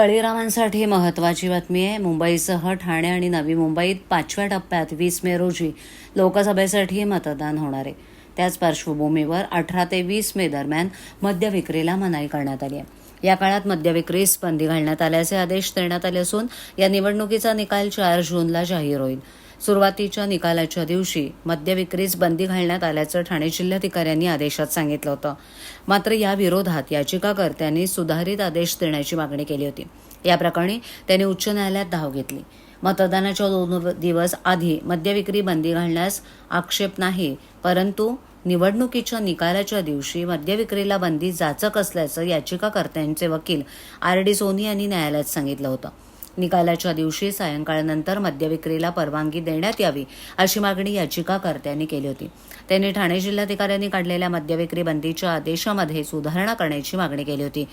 तळीरामांसाठी महत्त्वाची बातमी आहे. मुंबईसह ठाणे आणि नवी मुंबईत पाचव्या टप्प्यात वीस मे रोजी लोकसभेसाठी मतदान होणार आहे. त्याच पार्श्वभूमीवर अठरा ते वीस मे दरम्यान मद्य विक्रीला मनाई करण्यात आली आहे. या काळात मद्य विक्रीस बंदी घालण्यात आल्याचे आदेश देण्यात आले असून या निवडणुकीचा निकाल चार जूनला जाहीर होईल. सुरुवातीच्या निकालाच्या दिवशी मद्यविक्रीस बंदी घालण्यात आल्याचं ठाणे जिल्हाधिकाऱ्यांनी आदेशात सांगितलं होतं. मात्र या विरोधात याचिकाकर्त्यांनी सुधारित आदेश देण्याची मागणी केली होती. या प्रकरणी त्यांनी उच्च न्यायालयात धाव घेतली. मतदानाच्या दोन दिवस आधी मद्यविक्री बंदी घालण्यास आक्षेप नाही परंतु निवडणुकीच्या निकालाच्या दिवशी मद्यविक्रीला बंदी जाचक असल्याचं याचिकाकर्त्यांचे वकील आर डी सोनी यांनी न्यायालयात सांगितलं होतं. निकालाच्या दिवशी सायंकाळनंतर मद्यविक्रीला परवानगी देण्यात यावी अशी मागणी याचिकाकर्त्यांनी केली होती. त्यांनी ठाणे जिल्हाधिकाऱ्यांनी काढलेल्या मद्यविक्री बंदीच्या आदेशामध्ये सुधारणा करण्याची मागणी केली होती.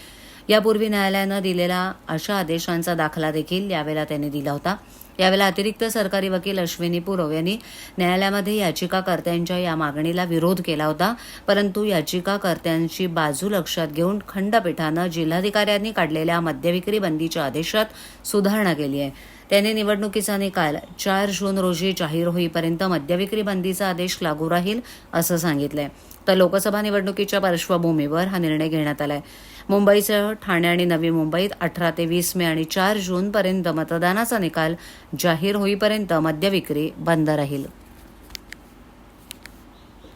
यापूर्वी न्यायालयानं दिलेला अशा आदेशांचा दाखला देखील यावेळेला त्यांनी दिला होता. यावेळेला अतिरिक्त सरकारी वकील अश्विनी पुरव यांनी न्यायालयामध्ये याचिकाकर्त्यांच्या या मागणीला विरोध केला होता. परंतु याचिकाकर्त्यांची बाजू लक्षात घेऊन खंडपीठानं जिल्हाधिकाऱ्यांनी काढलेल्या मद्यविक्री बंदीच्या आदेशात सुधारणा केली आहे. त्यांनी निवडणुकीचा निकाल चार जून रोजी जाहीर होईपर्यंत मद्यविक्री बंदीचा आदेश लागू राहील असं सांगितलंय. तर लोकसभा निवडणुकीच्या पार्श्वभूमीवर हा निर्णय घेण्यात आलाय. मुंबईसह ठाणे आणि नवी मुंबईत अठरा ते वीस मे आणि चार जूनपर्यंत मतदानाचा निकाल जाहीर होईपर्यंत मद्यविक्री बंद राहील.